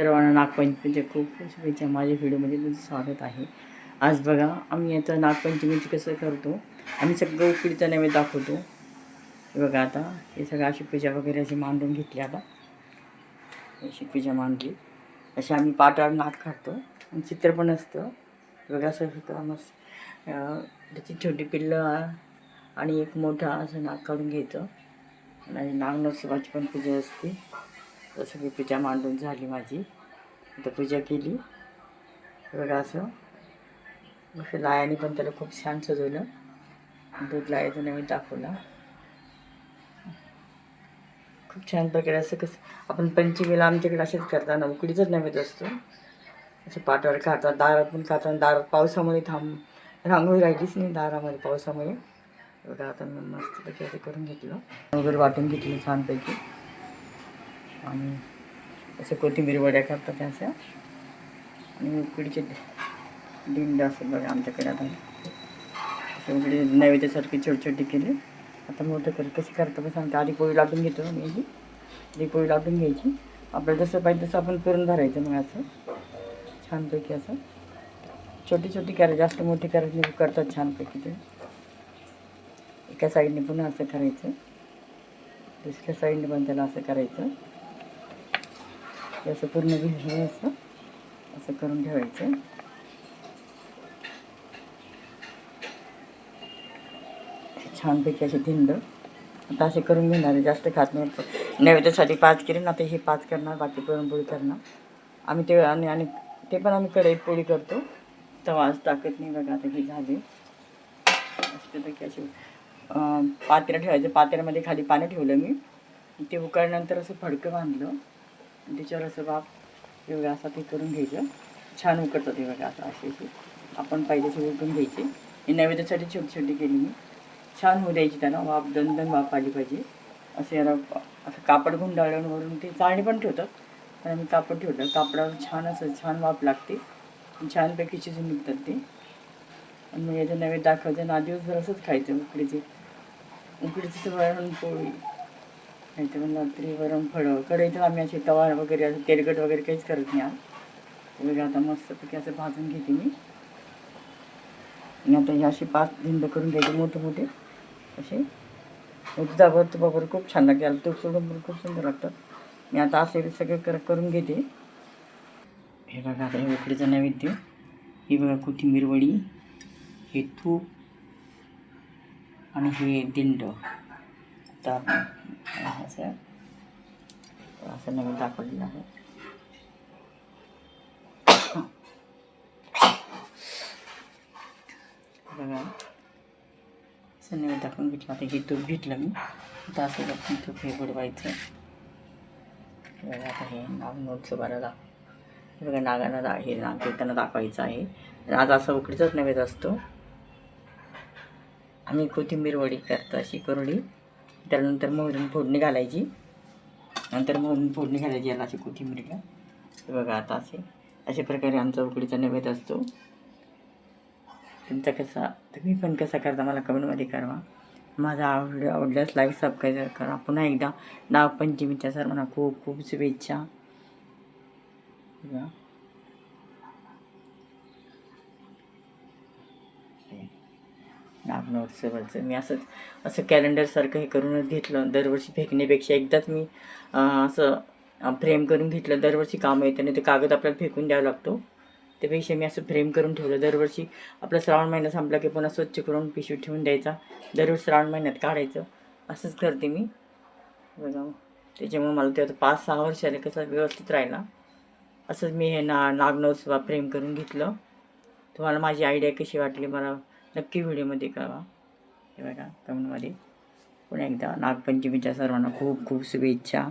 सर्वांना नागपंचमीचे खूप खूप शुभेच्छा माझ्या व्हिडिओमध्ये तुमचं स्वागत आहे. आज बघा आम्ही आता नागपंचमीची कसं करतो आम्ही सगळं उकडीचा नैवेद्य दाखवतो. बघा आता हे सगळं अशी पूजा वगैरे अशी मांडून घेतली आता. अशी पूजा मांडली. अशी आम्ही पाटावर नाक काढतो आणि चित्र पण असतं. बघा असं होतं मस्त. त्याची छोटी पिल्लं आणि एक मोठा असं नाक काढून घ्यायचं. आणि नागनोत्सवाची पण पूजा असते. तर सगळी पूजा मांडून झाली माझी. आता पूजा केली. बघा असं. मग लायाने पण त्याला खूप छान सजवलं. दूध लायाचं नवीन दाखवला. खूप छान प्रकारे असं कसं आपण पंचमीला आमच्याकडे असेच करताना उकडीचंच नैवेद्य असतो. असं पाटावर खातात दारात पण खातात दारात पावसामुळे थांब रांगोळी राहिलीच नाही दारामध्ये पावसामुळे. बघा आता मस्त मस्तपैकी असं करून घेतलं. वगैरे वाटून घेतलं छानपैकी. आणि असं कोथिंबीर वड्या करतात त्या अशा आणि उकडीचे दिंड असतात बघा आमच्याकडे आता. असं उकडी नैवेद्यासारखी छोटी छोटी केली. आता मोठं कर कशी करतं पण सांगते. आधी पोळी लाटून घेतो मी आधी. आधी पोळी लाटून घ्यायची. आपल्याला जसं पाहिजे तसं आपण करून भरायचं मग असं. छानपैकी असं. छोटी छोटी करायची जास्त मोठी करायची करतात छानपैकी ते. एका साईडने पुन्हा असं करायचं. दुसऱ्या साईडने पण त्याला असं करायचं. हे असं पूर्ण हे असं. असं करून ठेवायचं. छानपैकी असे धिंड. आता असे करून घेणार जास्त खात नाही. नैवेद्यासाठी पाच केले ना आता हे पाच करणार बाकी पुरणपोळी करणार. आम्ही ते आणि आणि ते पण आम्ही कढई पोळी करतो. तवाच आज टाकत नाही बघा आता हे झाले. मस्तपैकी असे पात्र ठेवायचं. पातेल्यामध्ये खाली पाणी ठेवलं मी. ते उकळल्यानंतर असं फडकं बांधलं. त्याच्यावर असं बाप वेगळा असा ते करून घ्यायचं. छान उकडतं ते बघा आता अशी अशी. आपण पाहिजे तशी उकडून घ्यायचे. हे नैवेद्यासाठी छोटी छोटी केली मी छान होऊ द्यायची त्यांना. वाफ दोन दोन वाफ आली पाहिजे. असं याला असं कापड गुंडाळून वरून ते चाळणी पण ठेवतात. पण आम्ही कापड ठेवतात कापडावर छान असं छान वाफ लागते. छानपैकी शिजून निघतात ते. आणि मग याचं नैवेद्य दाखवायचं. आणि आधी दिवसभर असंच खायचं. उकडीचे उकडीचं सगळं पोळी. नाही तर मग रात्री वरण फळं कढईतच आम्ही असे तवा वगैरे असं तेलकट वगैरे काहीच करत नाही वगैरे आता मस्तपैकी असं भाजून घेते मी. आणि आता हे असे पाच धिंड करून घ्यायचे मोठे मोठे. असे. दुधावर तुपावर खूप छान लागते. तूप सोडून खूप सुंदर लागतात. मी आता असे सगळे कर करून घेते. हे बघा आता हे उकडीचं नैवेद्य. हे बघा कोथिंबीर वडी हे तूप आणि हे दिंड तर असं. असं नवीन दाखवलेलं आहे बघा. असं नवीन दाखवून घेतलं. आता हे तूप घेतलं मी. आता असं दाखवून तूप हे बुडवायचं. बघा आता हे नाग नोटचं बरं दाखव बघा नागांना दा हे नाग त्यांना दाखवायचं आहे. आज असं उकडीचाच नैवेद्य असतो. आम्ही कोथिंबीर वडी करतो अशी करोडी. त्यानंतर मोहरून फोडणी घालायची. नंतर मोहरून फोडणी घालायची याला अशी कोथिंबीरीला हे बघा आता असे अशा प्रकारे आमचा उकडीचा नैवेद्य असतो. तुमचा कसा तुम्ही पण कसा करता मला कमेंटमध्ये कळवा. माझा आवड आवडल्यास लाईक सबस्क्राईब करा. पुन्हा एकदा नागपंचमीच्या सर्वांना खूप खूप शुभेच्छा नोट्सेबलचं मी असंच असं कॅलेंडरसारखं हे करूनच घेतलं. दरवर्षी फेकण्यापेक्षा एकदाच मी असं फ्रेम करून घेतलं. दरवर्षी काम येतं नाही ते कागद आपल्याला फेकून द्यावा लागतो. त्यापेक्षा मी असं फ्रेम करून ठेवलं. दरवर्षी आपला श्रावण महिना संपला की पुन्हा स्वच्छ करून पिशवी ठेवून द्यायचा. दरवर्षी श्रावण महिन्यात काढायचं. असंच करते मी. बघा त्याच्यामुळे मला ते आता पाच सहा वर्षाने कसं व्यवस्थित राहिला असंच मी हे ना नागनोत्सवा फ्रेम करून घेतलं. तुम्हाला माझी आयडिया कशी वाटली मला नक्की व्हिडिओमध्ये कळवा. हे बघा कमेंटमध्ये पुन्हा एकदा नागपंचमीच्या सर्वांना खूप खूप शुभेच्छा.